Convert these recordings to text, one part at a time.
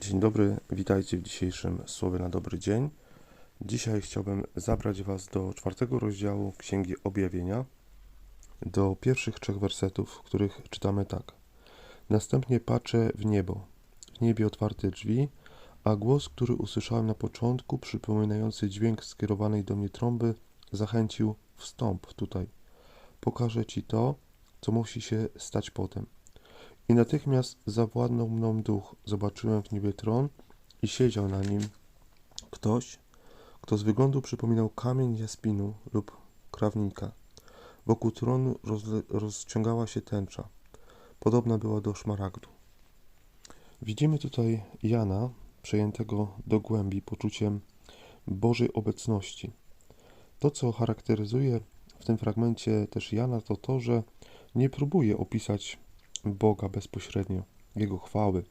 Dzień dobry, witajcie w dzisiejszym Słowie na dobry dzień. Dzisiaj chciałbym zabrać Was do czwartego rozdziału Księgi Objawienia, do pierwszych trzech wersetów, w których czytamy tak. Następnie patrzę w niebo, w niebie otwarte drzwi, a głos, który usłyszałem na początku, przypominający dźwięk skierowanej do mnie trąby, zachęcił wstąp tutaj. Pokażę Ci to, co musi się stać potem. I natychmiast zawładnął mną duch. Zobaczyłem w niebie tron i siedział na nim ktoś, kto z wyglądu przypominał kamień jaspinu lub krawnika. Wokół tronu rozciągała się tęcza. Podobna była do szmaragdu. Widzimy tutaj Jana, przejętego do głębi poczuciem Bożej obecności. To, co charakteryzuje w tym fragmencie też Jana, to to, że nie próbuje opisać Boga bezpośrednio, Jego chwały.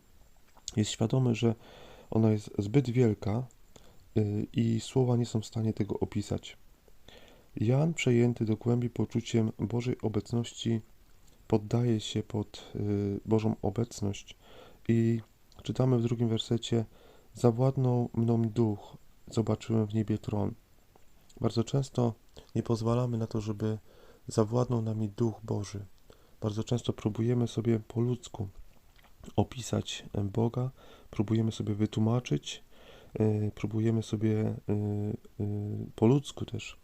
Jest świadomy, że ona jest zbyt wielka y, i słowa nie są w stanie tego opisać. Jan, przejęty do głębi poczuciem Bożej obecności, poddaje się pod y, Bożą obecność i czytamy w drugim wersecie: Zawładnął mną duch, zobaczyłem w niebie tron. Bardzo często nie pozwalamy na to, żeby zawładnął nami duch Boży. Bardzo często próbujemy sobie po ludzku opisać Boga, próbujemy sobie wytłumaczyć, y, próbujemy sobie y, po ludzku też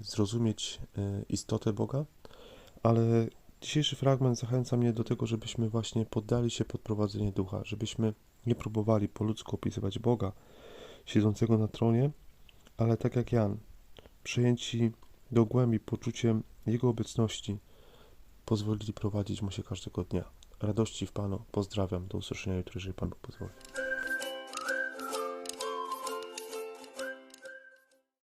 zrozumieć istotę Boga, ale dzisiejszy fragment zachęca mnie do tego, żebyśmy właśnie poddali się pod prowadzenie ducha, żebyśmy nie próbowali po ludzku opisywać Boga siedzącego na tronie, ale tak jak Jan, przejęci do głębi poczuciem Jego obecności, pozwolili prowadzić mu się każdego dnia. Radości w Panu. Pozdrawiam. Do usłyszenia jutro, jeżeli Pan Bóg pozwoli.